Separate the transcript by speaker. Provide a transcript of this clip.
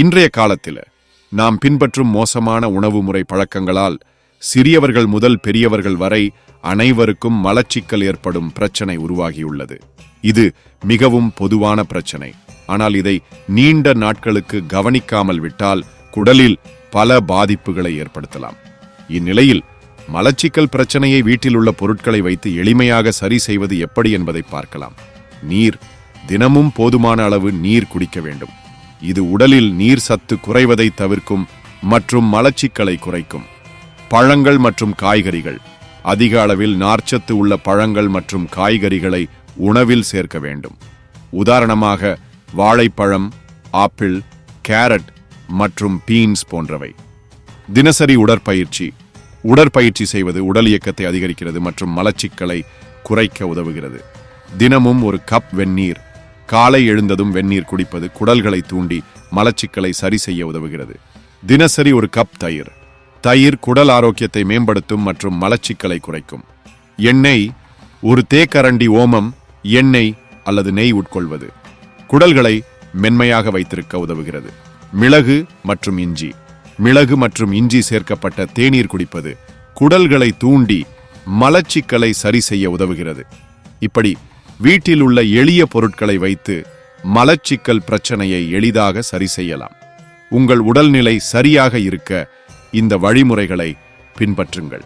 Speaker 1: இன்றைய காலத்தில் நாம் பின்பற்றும் மோசமான உணவு முறை பழக்கங்களால் சிறியவர்கள் முதல் பெரியவர்கள் வரை அனைவருக்கும் மலச்சிக்கல் ஏற்படும் பிரச்சனை உருவாகியுள்ளது. இது மிகவும் பொதுவான பிரச்சனை. ஆனால் இதை நீண்ட நாட்களுக்கு கவனிக்காமல் விட்டால் குடலில் பல பாதிப்புகளை ஏற்படுத்தலாம். இந்நிலையில் மலச்சிக்கல் பிரச்சனையை வீட்டில் உள்ள பொருட்களை வைத்து எளிமையாக சரி செய்வது எப்படி என்பதை பார்க்கலாம். நீர் தினமும் போதுமான அளவு நீர் குடிக்க வேண்டும். இது உடலில் நீர் சத்து குறைவதை தவிர்க்கும் மற்றும் மலச்சிக்கலை குறைக்கும். பழங்கள் மற்றும் காய்கறிகள். அதிக அளவில் நார்ச்சத்து உள்ள பழங்கள் மற்றும் காய்கறிகளை உணவில் சேர்க்க வேண்டும். உதாரணமாக வாழைப்பழம் ஆப்பிள் கேரட் மற்றும் பீன்ஸ் போன்றவை. தினசரி உடற்பயிற்சி. உடற்பயிற்சி செய்வது உடல் இயக்கத்தை அதிகரிக்கிறது மற்றும் மலச்சிக்கலை குறைக்க உதவுகிறது. தினமும் ஒரு கப் வெந்நீர் காலை எழுந்ததும் வெந்நீர் குடிப்பது குடல்களை தூண்டி மலச்சிக்கலை சரி செய்ய உதவுகிறது. தினசரி ஒரு கப் தயிர். தயிர் குடல் ஆரோக்கியத்தை மேம்படுத்தும் மற்றும் மலச்சிக்கலை குறைக்கும். எண்ணெய் ஒரு தேக்கரண்டி ஓமம் எண்ணெய் அல்லது நெய் உட்கொள்வது. குடல்களை மென்மையாக வைத்திருக்க உதவுகிறது. மிளகு மற்றும் இஞ்சி. மிளகு மற்றும் இஞ்சி சேர்க்கப்பட்ட தேநீர் குடிப்பது குடல்களை தூண்டி மலச்சிக்கலை சரி செய்ய உதவுகிறது. இப்படி வீட்டில் உள்ள எளிய பொருட்களை வைத்து மலச்சிக்கல் பிரச்சனையை எளிதாக சரி செய்யலாம். உங்கள் உடல்நிலை சரியாக இருக்க இந்த வழிமுறைகளை பின்பற்றுங்கள்.